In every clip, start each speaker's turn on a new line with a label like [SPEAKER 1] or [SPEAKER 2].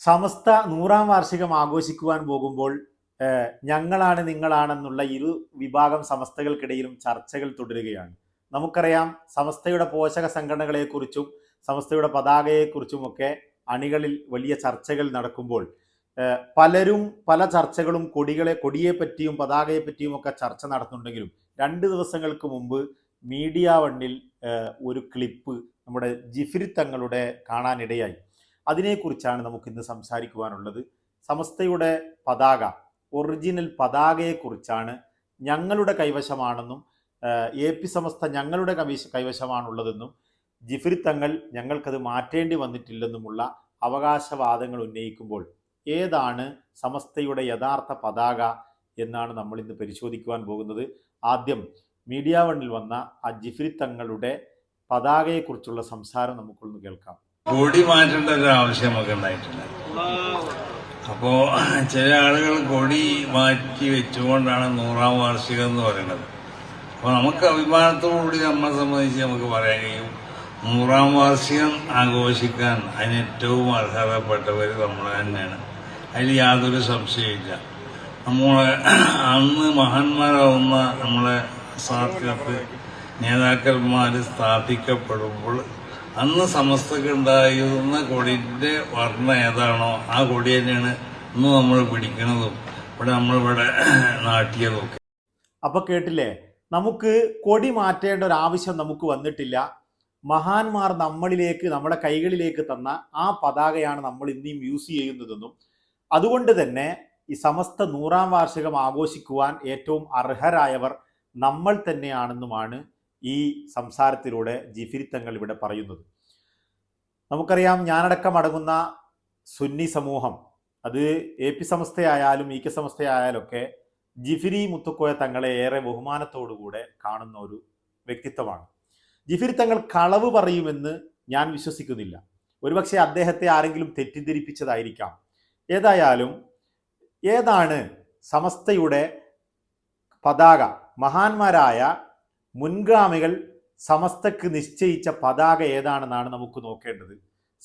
[SPEAKER 1] സമസ്ത നൂറാം വാർഷികം ആഘോഷിക്കുവാൻ പോകുമ്പോൾ ഞങ്ങളാണ് നിങ്ങളാണെന്നുള്ള ഇരു വിഭാഗം സമസ്തകൾക്കിടയിലും ചർച്ചകൾ തുടരുകയാണ്. നമുക്കറിയാം സമസ്തയുടെ പോഷക സംഘടനകളെക്കുറിച്ചും സമസ്തയുടെ പതാകയെക്കുറിച്ചുമൊക്കെ അണികളിൽ വലിയ ചർച്ചകൾ നടക്കുമ്പോൾ പലരും പല ചർച്ചകളും കൊടികളെ കൊടിയെ പറ്റിയും പതാകയെ പറ്റിയും ഒക്കെ ചർച്ച നടത്തുന്നുണ്ടെങ്കിലും രണ്ട് ദിവസങ്ങൾക്ക് മുമ്പ് മീഡിയ വണ്ണിൽ ഒരു ക്ലിപ്പ് നമ്മുടെ ജിഫിരി തങ്ങളുടെ കാണാനിടയായി. അതിനെക്കുറിച്ചാണ് നമുക്ക് ഇന്ന് സംസാരിക്കുവാനുള്ളത്. സമസ്തയുടെ പതാക ഒറിജിനൽ പതാകയെക്കുറിച്ചാണ് ഞങ്ങളുടെ കൈവശമാണെന്നും എ പി സമസ്ത ഞങ്ങളുടെ കൈവശ കൈവശമാണുള്ളതെന്നും ജിഫിരി തങ്ങൾ ഞങ്ങൾക്കത് മാറ്റേണ്ടി വന്നിട്ടില്ലെന്നുമുള്ള അവകാശവാദങ്ങൾ ഉന്നയിക്കുമ്പോൾ ഏതാണ് സമസ്തയുടെ യഥാർത്ഥ പതാക എന്നാണ് നമ്മൾ ഇന്ന് പരിശോധിക്കുവാൻ പോകുന്നത്. ആദ്യം മീഡിയ വണ്ണിൽ വന്ന ആ ജിഫിരി തങ്ങളുടെ പതാകയെക്കുറിച്ചുള്ള സംസാരം നമുക്കൊന്ന് കേൾക്കാം.
[SPEAKER 2] കൊടി മാറ്റേണ്ട ഒരു ആവശ്യം നമുക്ക് ഉണ്ടായിട്ടില്ല അപ്പോ ചില ആളുകൾ കൊടി മാറ്റി വെച്ചുകൊണ്ടാണ് നൂറാം വാർഷികം എന്ന് പറയുന്നത്. അപ്പൊ നമുക്ക് അഭിമാനത്തോടുകൂടി നമ്മളെ സംബന്ധിച്ച് നമുക്ക് പറയാൻ കഴിയും. നൂറാം വാർഷികം ആഘോഷിക്കാൻ അതിന് ഏറ്റവും അർഹതപ്പെട്ടവർ നമ്മൾ തന്നെയാണ്. അതിൽ യാതൊരു സംശയമില്ല നമ്മളെ അന്ന് മഹാന്മാരാവുന്ന നമ്മളെ സാധ്യത്ത് നേതാക്കന്മാർ സ്ഥാപിക്കപ്പെടുമ്പോൾ അന്ന് സമസ്തക്ക് ഉണ്ടായിരുന്ന കൊടിന്റെ വർണ ഏതാണോ ആ കൊടി തന്നെയാണ് ഇന്ന് നമ്മൾ പിടിക്കുന്നതും ഇവിടെ നമ്മളിവിടെ നാട്ടിയതും ഒക്കെ
[SPEAKER 1] അപ്പൊ കേട്ടില്ലേ? നമുക്ക് കൊടി മാറ്റേണ്ട ഒരു ആവശ്യം നമുക്ക് വന്നിട്ടില്ല. മഹാന്മാർ നമ്മളിലേക്ക് നമ്മുടെ കൈകളിലേക്ക് തന്ന ആ പതാകയാണ് നമ്മൾ ഇന്നും യൂസ് ചെയ്യുന്നതെന്നും അതുകൊണ്ട് തന്നെ ഈ സമസ്ത നൂറാം വാർഷികം ആഘോഷിക്കുവാൻ ഏറ്റവും അർഹരായവർ നമ്മൾ തന്നെയാണെന്നുമാണ് ഈ സംസാരത്തിലൂടെ ജിഫിരി തങ്ങൾ ഇവിടെ പറയുന്നത്. നമുക്കറിയാം ഞാനടക്കം അടങ്ങുന്ന സുന്നി സമൂഹം അത് എ പി സംസ്ഥയായാലും ഇ കെ സംസ്ഥയായാലൊക്കെ ജിഫിരി മുത്തുക്കോയ തങ്ങളെ ഏറെ ബഹുമാനത്തോടുകൂടെ കാണുന്ന ഒരു വ്യക്തിത്വമാണ്. ജിഫിരി തങ്ങൾ കളവ് പറയുമെന്ന് ഞാൻ വിശ്വസിക്കുന്നില്ല. ഒരുപക്ഷെ അദ്ദേഹത്തെ ആരെങ്കിലും തെറ്റിദ്ധരിപ്പിച്ചതായിരിക്കാം. ഏതായാലും ഏതാണ് സമസ്തയുടെ പതാക? മഹാന്മാരായ മുൻഗാമികൾ സമസ്തക്ക് നിശ്ചയിച്ച പതാക ഏതാണെന്നാണ് നമുക്ക് നോക്കേണ്ടത്.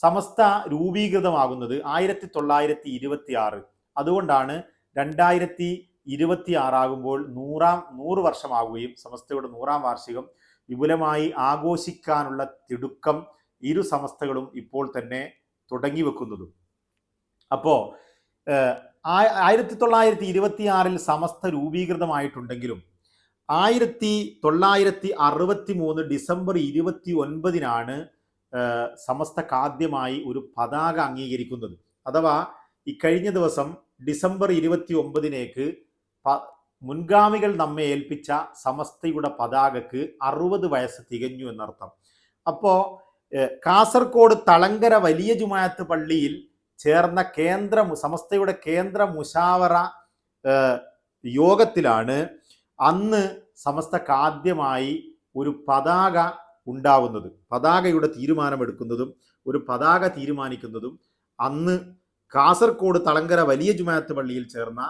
[SPEAKER 1] സമസ്ത രൂപീകൃതമാകുന്നത് ആയിരത്തി തൊള്ളായിരത്തി ഇരുപത്തി ആറ് അതുകൊണ്ടാണ് രണ്ടായിരത്തി ഇരുപത്തി ആറാകുമ്പോൾ നൂറാം നൂറ് വർഷമാകുകയും സമസ്തയുടെ നൂറാം വാർഷികം വിപുലമായി ആഘോഷിക്കാനുള്ള തിടുക്കം ഇരു സമസ്തകളും ഇപ്പോൾ തന്നെ തുടങ്ങി വെക്കുന്നതും. അപ്പോൾ ആയിരത്തി തൊള്ളായിരത്തി ഇരുപത്തി ആറിൽ സമസ്ത രൂപീകൃതമായിട്ടുണ്ടെങ്കിലും ആയിരത്തി തൊള്ളായിരത്തി അറുപത്തി മൂന്ന് ഡിസംബർ ഇരുപത്തി ഒൻപതിനാണ് സമസ്ത കാദ്യമായി ഒരു പതാക അംഗീകരിക്കുന്നത്. അഥവാ ഈ കഴിഞ്ഞ ദിവസം ഡിസംബർ ഇരുപത്തി ഒമ്പതിനേക്ക് മുൻഗാമികൾ നമ്മെ ഏൽപ്പിച്ച സമസ്തയുടെ പതാകക്ക് അറുപത് വയസ്സ് തികഞ്ഞു എന്നർത്ഥം. അപ്പോൾ കാസർഗോഡ് തളങ്കര വലിയ ജുമായത്ത് പള്ളിയിൽ ചേർന്ന കേന്ദ്ര സമസ്തയുടെ കേന്ദ്ര മുഷാവറ യോഗത്തിലാണ് അന്ന് സമസ്തക്കാദ്യമായി ഒരു പതാക ഉണ്ടാവുന്നത് പതാകയുടെ തീരുമാനമെടുക്കുന്നതും ഒരു പതാക തീരുമാനിക്കുന്നതും അന്ന് കാസർഗോഡ് തളങ്കര വലിയ ജുമാഅത്ത് പള്ളിയിൽ ചേർന്ന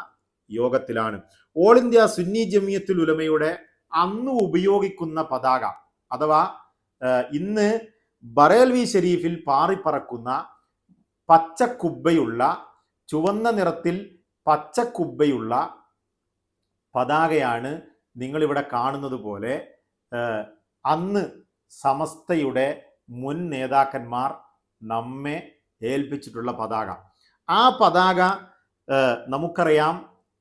[SPEAKER 1] യോഗത്തിലാണ്. ഓൾ ഇന്ത്യ സുന്നി ജമിയത്തുൽ ഉലമയുടെ അന്ന് ഉപയോഗിക്കുന്ന പതാക അഥവാ ഇന്ന് ബറേൽവി ഷെരീഫിൽ പാറിപ്പറക്കുന്ന പച്ചക്കുബ്ബയുള്ള ചുവന്ന നിറത്തിൽ പച്ചക്കുബ്ബയുള്ള പതാകയാണ് നിങ്ങളിവിടെ കാണുന്നത് പോലെ അന്ന് സമസ്തയുടെ മുൻ നേതാക്കന്മാർ നമ്മെ ഏൽപ്പിച്ചിട്ടുള്ള പതാക ആ പതാക നമുക്കറിയാം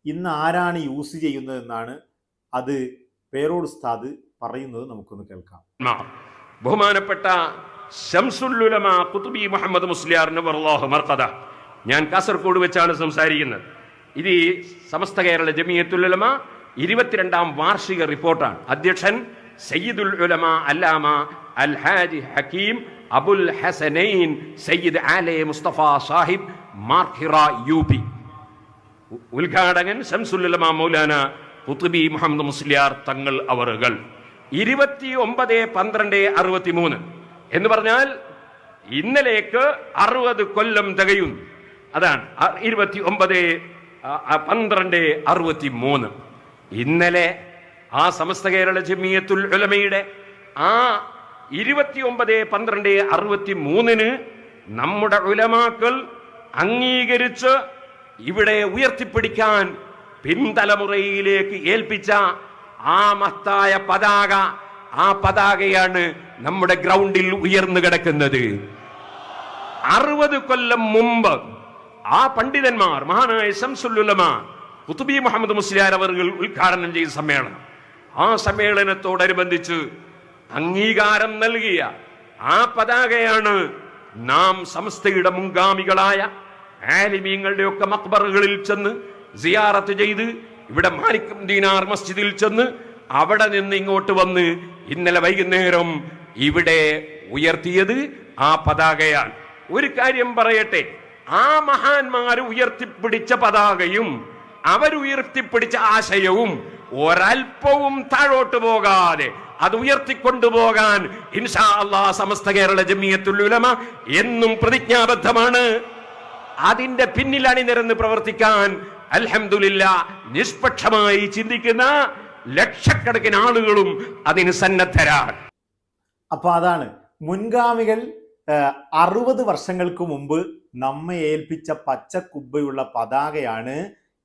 [SPEAKER 1] ഇന്ന് ആരാണ് യൂസ് ചെയ്യുന്നതെന്നാണ് അത് പേരോട് ഉസ്താദ് പറയുന്നത് നമുക്കൊന്ന് കേൾക്കാം.
[SPEAKER 3] ബഹുമാനപ്പെട്ട ഷംസുല്ലുലമ കുത്തുബി മുഹമ്മദ് മുസ്ലിയാറിന് ഞാൻ കാസർഗോഡ് വെച്ചാണ് സംസാരിക്കുന്നത് ഇത് സമസ്ത കേരള ജമിയത്തുലമ ഇരുപത്തിരണ്ടാം വാർഷിക റിപ്പോർട്ടാണ്. അധ്യക്ഷൻ സയ്യിദുൽ ഉലമ അല്ലാമ അൽ ഹാജി ഹക്കീം അബുൽ ഹസനൈൻ സയ്യിദ് ആലെ മുസ്തഫ സാഹിബ് മാർഹിറ യു പി ഉദ്ഘാടകൻ ശംസുല്ലമ മൗലാന കുത്തുബി മുഹമ്മദ് മുസ്ലിയാർ തങ്ങൾ അവറുകൾ. ഇരുപത്തി ഒമ്പത് പന്ത്രണ്ട് അറുപത്തി മൂന്ന് എന്ന് പറഞ്ഞാൽ ഇന്നലേക്ക് അറുപത് കൊല്ലം തികയുന്നു. അതാണ് ഇരുപത്തി ഒമ്പത് പന്ത്രണ്ട് അറുപത്തി മൂന്ന് ഇന്നലെ ആ സമസ്ത കേരള ജമിയത്തുൽ ഉലമയുടെ ആ ഇരുപത്തി ഒമ്പത് പന്ത്രണ്ട് അറുപത്തി മൂന്നിന് നമ്മുടെ ഉലമാക്കൾ അംഗീകരിച്ച് ഇവിടെ ഉയർത്തിപ്പിടിക്കാൻ പിൻതലമുറയിലേക്ക് ഏൽപ്പിച്ച ആ മഹത്തായ പതാക ആ പതാകയാണ് നമ്മുടെ ഗ്രൗണ്ടിൽ ഉയർന്നു കിടക്കുന്നത്. അറുപത് കൊല്ലം മുമ്പ് ആ പണ്ഡിതന്മാർ മഹാനായ ശംസുല്ലുലമ കുത്തുബി മുഹമ്മദ് മുസ്ലിയാർ അവർ ഉദ്ഘാടനം ചെയ്ത സമ്മേളനം. ആ സമ്മേളനത്തോടനുബന്ധിച്ച് അംഗീകാരം നൽകിയ ആ പതാകയാണ് നാം സംസ്ഥയുടെ മുൻഗാമികളായ ആലിമീങ്ങളുടെ ഒക്കെ മക്ബറുകളിൽ ചെന്ന് സിയാറത്ത് ചെയ്ത് ഇവിടെ മാലിക്കും ദീനാർ മസ്ജിദിൽ ചെന്ന് അവിടെ നിന്ന് ഇങ്ങോട്ട് വന്ന് ഇന്നലെ വൈകുന്നേരം ഇവിടെ ഉയർത്തിയത് ആ പതാകയാണ്. ഒരു കാര്യം പറയട്ടെ ആ മഹാന്മാർ ഉയർത്തിപ്പിടിച്ച പതാകയും അവരുയർത്തിപ്പിടിച്ച ആശയവും ഒരൽപ്പവും താഴോട്ട് പോകാതെ അത് ഉയർത്തിക്കൊണ്ടുപോകാൻ ഇൻഷാ അള്ളാ സമസ്ത കേരള ജമിയത്തുൽ ഉലമ എന്നും പ്രതിജ്ഞാബദ്ധമാണ്. അതിന്റെ പിന്നിൽ അണിനിരന്ന് പ്രവർത്തിക്കാൻ അൽഹംദുലില്ല നിഷ്പക്ഷമായി ചിന്തിക്കുന്ന ലക്ഷക്കണക്കിന് ആളുകളും അതിന് സന്നദ്ധരാണ്.
[SPEAKER 1] അപ്പൊ അതാണ് മുൻഗാമികൾ അറുപത് വർഷങ്ങൾക്ക് മുമ്പ് നമ്മെ ഏൽപ്പിച്ച പച്ചക്കുബ്ബയുള്ള പതാകയാണ്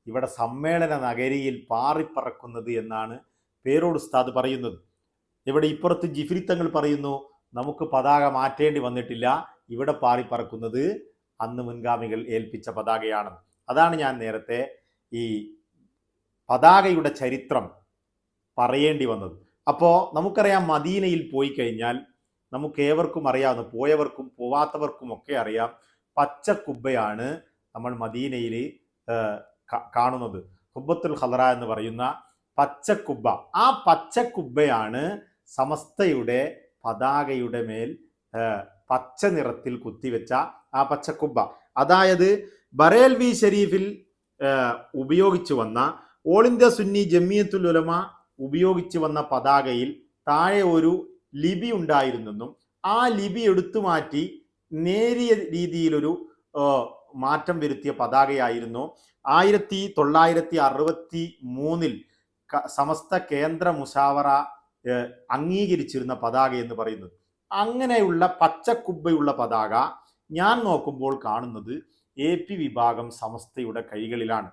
[SPEAKER 1] ഇവിടെ സമ്മേളന നഗരിയിൽ പാറിപ്പറക്കുന്നത് എന്നാണ് പേരോട് ഉസ്താദ് പറയുന്നത്. ഇവിടെ ഇപ്പുറത്ത് ജിഫിരിത്തങ്ങൾ പറയുന്നു നമുക്ക് പതാക മാറ്റേണ്ടി വന്നിട്ടില്ല ഇവിടെ പാറിപ്പറക്കുന്നത് അന്ന് മുൻഗാമികൾ ഏൽപ്പിച്ച പതാകയാണ്. അതാണ് ഞാൻ നേരത്തെ ഈ പതാകയുടെ ചരിത്രം പറയേണ്ടി വന്നത്. അപ്പോൾ നമുക്കറിയാം മദീനയിൽ പോയി കഴിഞ്ഞാൽ നമുക്ക് ഏവർക്കും അറിയാവുന്ന പോയവർക്കും പോവാത്തവർക്കും ഒക്കെ അറിയാം പച്ചക്കുബ്ബയാണ് നമ്മൾ മദീനയിൽ കാണുന്നത്. കുബ്ബത്തുൽ ഹലറ എന്ന് പറയുന്ന പച്ച കുബ്ബ. ആ പച്ച കുബ്ബയാണ് സമസ്തയുടെ പതാകയുടെ മേൽ പച്ച നിറത്തിൽ കുത്തിവെച്ച ആ കുബ്ബ. അതായത് ബറേൽവി ഷെരീഫിൽ ഉപയോഗിച്ചു വന്ന ഓൾ ഇന്ത്യ സുന്നി ജമിയത്തുൽ ഉലമ ഉപയോഗിച്ചു വന്ന പതാകയിൽ താഴെ ഒരു ലിപി ഉണ്ടായിരുന്നെന്നും ആ ലിപി എടുത്തു മാറ്റി നേരിയ രീതിയിലൊരു മാറ്റം വരുത്തിയ പതാകയായിരുന്നു. ആയിരത്തി തൊള്ളായിരത്തി അറുപത്തി മൂന്നിൽ സമസ്ത കേന്ദ്ര മുഷാവറ അംഗീകരിച്ചിരുന്ന പതാക എന്ന് പറയുന്നത്. അങ്ങനെയുള്ള പച്ചക്കുബ്ബയുള്ള പതാക ഞാൻ നോക്കുമ്പോൾ കാണുന്നത് എ പി വിഭാഗം സമസ്തയുടെ കൈകളിലാണ്.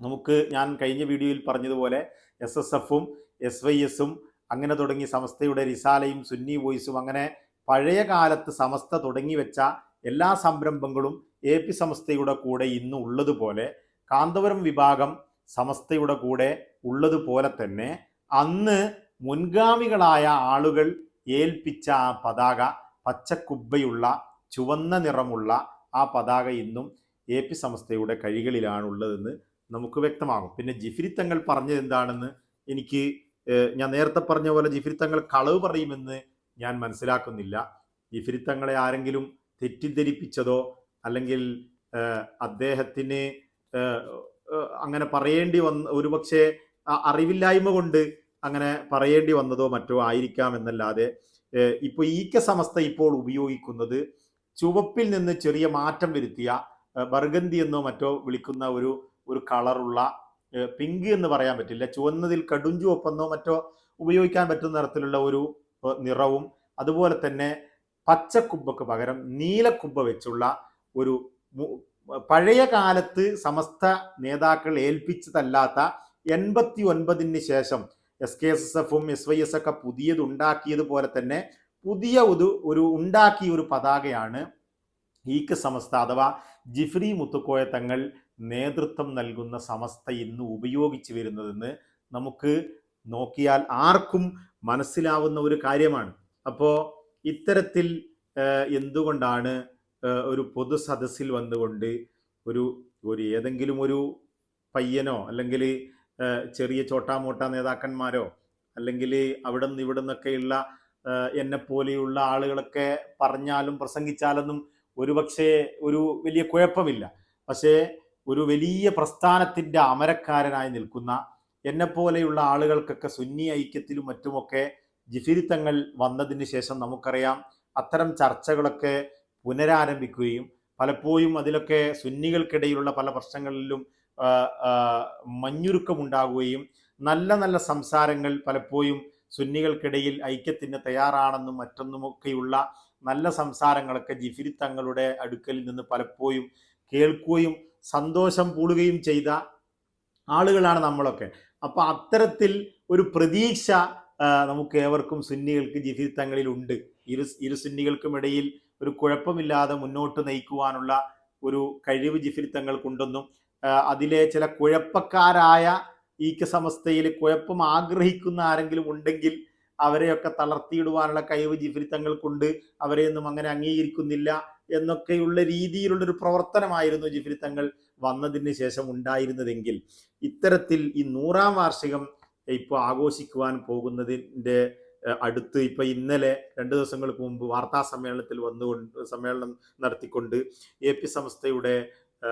[SPEAKER 1] നമുക്ക് ഞാൻ കഴിഞ്ഞ വീഡിയോയിൽ പറഞ്ഞതുപോലെ എസ് എസ് എഫും എസ് വൈ എസും അങ്ങനെ തുടങ്ങി സമസ്തയുടെ റിസാലയും സുന്നി വോയിസും അങ്ങനെ പഴയ കാലത്ത് സമസ്ത തുടങ്ങി വെച്ച എല്ലാ സംരംഭങ്ങളും എ പി സമസ്തയുടെ കൂടെ ഇന്ന് ഉള്ളതുപോലെ കാന്തപുരം വിഭാഗം സമസ്തയുടെ കൂടെ ഉള്ളതുപോലെ തന്നെ അന്ന് മുൻഗാമികളായ ആളുകൾ ഏൽപ്പിച്ച ആ പതാക പച്ചക്കുബ്ബയുള്ള ചുവന്ന നിറമുള്ള ആ പതാക ഇന്നും എ പി സമസ്തയുടെ കഴികളിലാണുള്ളതെന്ന് നമുക്ക് വ്യക്തമാകും. പിന്നെ ജിഫിരി തങ്ങൾ പറഞ്ഞത് എന്താണെന്ന് എനിക്ക് ഞാൻ നേരത്തെ പറഞ്ഞ പോലെ ജിഫിരി തങ്ങൾ കളവ് പറയുമെന്ന് ഞാൻ മനസ്സിലാക്കുന്നില്ല. ഈ ഫിരുത്തങ്ങളെ ആരെങ്കിലും തെറ്റിദ്ധരിപ്പിച്ചതോ അല്ലെങ്കിൽ അദ്ദേഹത്തിന് അങ്ങനെ പറയേണ്ടി വന്ന ഒരുപക്ഷെ അറിവില്ലായ്മ കൊണ്ട് അങ്ങനെ പറയേണ്ടി വന്നതോ മറ്റോ ആയിരിക്കാം എന്നല്ലാതെ ഇപ്പോൾ ഇപ്പൊ ഈക്ക സമസ്ത ഇപ്പോൾ ഉപയോഗിക്കുന്നത് ചുവപ്പിൽ നിന്ന് ചെറിയ മാറ്റം വരുത്തിയ ബർഗന്തി എന്നോ മറ്റോ വിളിക്കുന്ന ഒരു ഒരു കളറുള്ള പിങ്ക് എന്ന് പറയാൻ പറ്റില്ല. ചുവന്നതിൽ കടുഞ്ചുവപ്പെന്നോ മറ്റോ ഉപയോഗിക്കാൻ പറ്റുന്ന തരത്തിലുള്ള ഒരു നിറവും അതുപോലെ തന്നെ പച്ചക്കുബ്ബക്ക് പകരം നീലക്കുബ്ബ വെച്ചുള്ള ഒരു പഴയ കാലത്ത് സമസ്ത നേതാക്കൾ ഏൽപ്പിച്ചതല്ലാത്ത എൺപത്തി ഒൻപതിന് ശേഷം എസ് കെ എസ് എസ് എഫും എസ് വൈ എസ് ഒക്കെ പുതിയത് ഉണ്ടാക്കിയതുപോലെ തന്നെ പുതിയ ഒരു ഒരു ഉണ്ടാക്കിയ ഒരു പതാകയാണ് ഈക്ക് സമസ്ത അഥവാ ജിഫ്രി മുത്തുക്കോയ തങ്ങൾ നേതൃത്വം നൽകുന്ന സമസ്ത ഇന്ന് ഉപയോഗിച്ചു വരുന്നതെന്ന് നമുക്ക് നോക്കിയാൽ ആർക്കും മനസ്സിലാവുന്ന ഒരു കാര്യമാണ്. അപ്പോൾ ഇത്തരത്തിൽ എന്തുകൊണ്ടാണ് ഒരു പൊതു സദസ്സിൽ വന്നുകൊണ്ട് ഒരു ഒരു ഏതെങ്കിലും ഒരു പയ്യനോ അല്ലെങ്കിൽ ചെറിയ ചോട്ടാമോട്ട നേതാക്കന്മാരോ അല്ലെങ്കിൽ അവിടെ നിന്ന് ഇവിടെ നിന്നൊക്കെയുള്ള എന്നെ പോലെയുള്ള ആളുകളൊക്കെ പറഞ്ഞാലും പ്രസംഗിച്ചാലൊന്നും ഒരുപക്ഷെ ഒരു വലിയ കുഴപ്പമില്ല. പക്ഷേ ഒരു വലിയ പ്രസ്ഥാനത്തിന്റെ അമരക്കാരനായി നിൽക്കുന്ന എന്നെ പോലെയുള്ള ആളുകൾക്കൊക്കെ സുന്നി ഐക്യത്തിലും മറ്റുമൊക്കെ ജിഫിരിത്തങ്ങൾ വന്നതിന് ശേഷം നമുക്കറിയാം അത്തരം ചർച്ചകളൊക്കെ പുനരാരംഭിക്കുകയും പലപ്പോഴും അതിലൊക്കെ സുന്നികൾക്കിടയിലുള്ള പല പ്രശ്നങ്ങളിലും മഞ്ഞുരുക്കമുണ്ടാകുകയും നല്ല നല്ല സംസാരങ്ങൾ പലപ്പോഴും സുന്നികൾക്കിടയിൽ ഐക്യത്തിന് തയ്യാറാണെന്നും മറ്റൊന്നുമൊക്കെയുള്ള നല്ല സംസാരങ്ങളൊക്കെ ജിഫിരി തങ്ങളുടെ അടുക്കലിൽ നിന്ന് പലപ്പോഴും കേൾക്കുകയും സന്തോഷം പൂളുകയും ചെയ്ത ആളുകളാണ് നമ്മളൊക്കെ. അപ്പൊ അത്തരത്തിൽ ഒരു പ്രതീക്ഷ നമുക്ക് ഏവർക്കും സുന്നികൾക്ക് ജിഫിർ തങ്ങളിൽ ഉണ്ട് ഇരു ഇരു സുന്നികൾക്കും ഇടയിൽ ഒരു കുഴപ്പമില്ലാതെ മുന്നോട്ട് നയിക്കുവാനുള്ള ഒരു കഴിവ് ജിഫിർ തങ്ങൾക്കുണ്ടെന്നും അതിലെ ചില കുഴപ്പക്കാരായ ഈ സമസ്തയിൽ കുഴപ്പം ആഗ്രഹിക്കുന്ന ആരെങ്കിലും ഉണ്ടെങ്കിൽ അവരെയൊക്കെ തളർത്തിയിടുവാനുള്ള കഴിവ് ജിഫിർ തങ്ങൾക്കുണ്ട്. അവരെയൊന്നും അങ്ങനെ അംഗീകരിക്കുന്നില്ല. എന്നൊക്കെയുള്ള രീതിയിലുള്ളൊരു പ്രവർത്തനമായിരുന്നു ജിഫിരി തങ്ങൾ വന്നതിന് ശേഷം ഉണ്ടായിരുന്നതെങ്കിൽ. ഇത്തരത്തിൽ ഈ നൂറാം വാർഷികം ഇപ്പോൾ ആഘോഷിക്കുവാൻ പോകുന്നതിന്റെ അടുത്ത് ഇപ്പൊ ഇന്നലെ രണ്ടു ദിവസങ്ങൾക്ക് മുമ്പ് വാർത്താ സമ്മേളനത്തിൽ വന്നുകൊണ്ട് സമ്മേളനം നടത്തിക്കൊണ്ട് എ പി സംസ്ഥയുടെ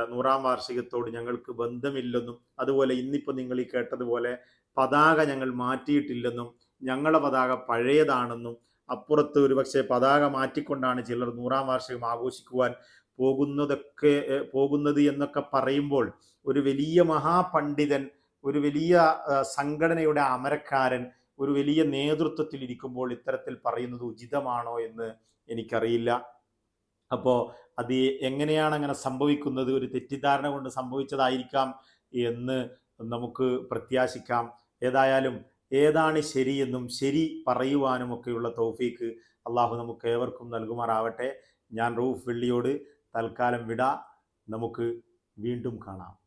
[SPEAKER 1] നൂറാം വാർഷികത്തോട് ഞങ്ങൾക്ക് ബന്ധമില്ലെന്നും അതുപോലെ ഇന്നിപ്പോൾ നിങ്ങൾ ഈ കേട്ടതുപോലെ പതാക ഞങ്ങൾ മാറ്റിയിട്ടില്ലെന്നും ഞങ്ങളുടെ പതാക പഴയതാണെന്നും അപ്പുറത്ത് ഒരുപക്ഷെ പതാക മാറ്റിക്കൊണ്ടാണ് ചിലർ നൂറാം വാർഷികം ആഘോഷിക്കുവാൻ പോകുന്നതൊക്കെ പോകുന്നത് എന്നൊക്കെ പറയുമ്പോൾ ഒരു വലിയ മഹാപണ്ഡിതൻ ഒരു വലിയ സംഘടനയുടെ അമരക്കാരൻ ഒരു വലിയ നേതൃത്വത്തിൽ ഇരിക്കുമ്പോൾ ഇത്തരത്തിൽ പറയുന്നത് ഉചിതമാണോ എന്ന് എനിക്കറിയില്ല. അപ്പോൾ അത് എങ്ങനെയാണ് അങ്ങനെ സംഭവിക്കുന്നത്? ഒരു തെറ്റിദ്ധാരണ കൊണ്ട് സംഭവിച്ചതായിരിക്കാം എന്ന് നമുക്ക് പ്രത്യാശിക്കാം. ഏതായാലും ഏതാണ് ശരിയെന്നും ശരി പറയുവാനും ഒക്കെയുള്ള തൗഫീക്ക് അള്ളാഹു നമുക്ക് ഏവർക്കും നൽകുമാറാവട്ടെ. ഞാൻ റൂഫ് വെള്ളിയോട് തൽക്കാലം വിട. നമുക്ക് വീണ്ടും കാണാം.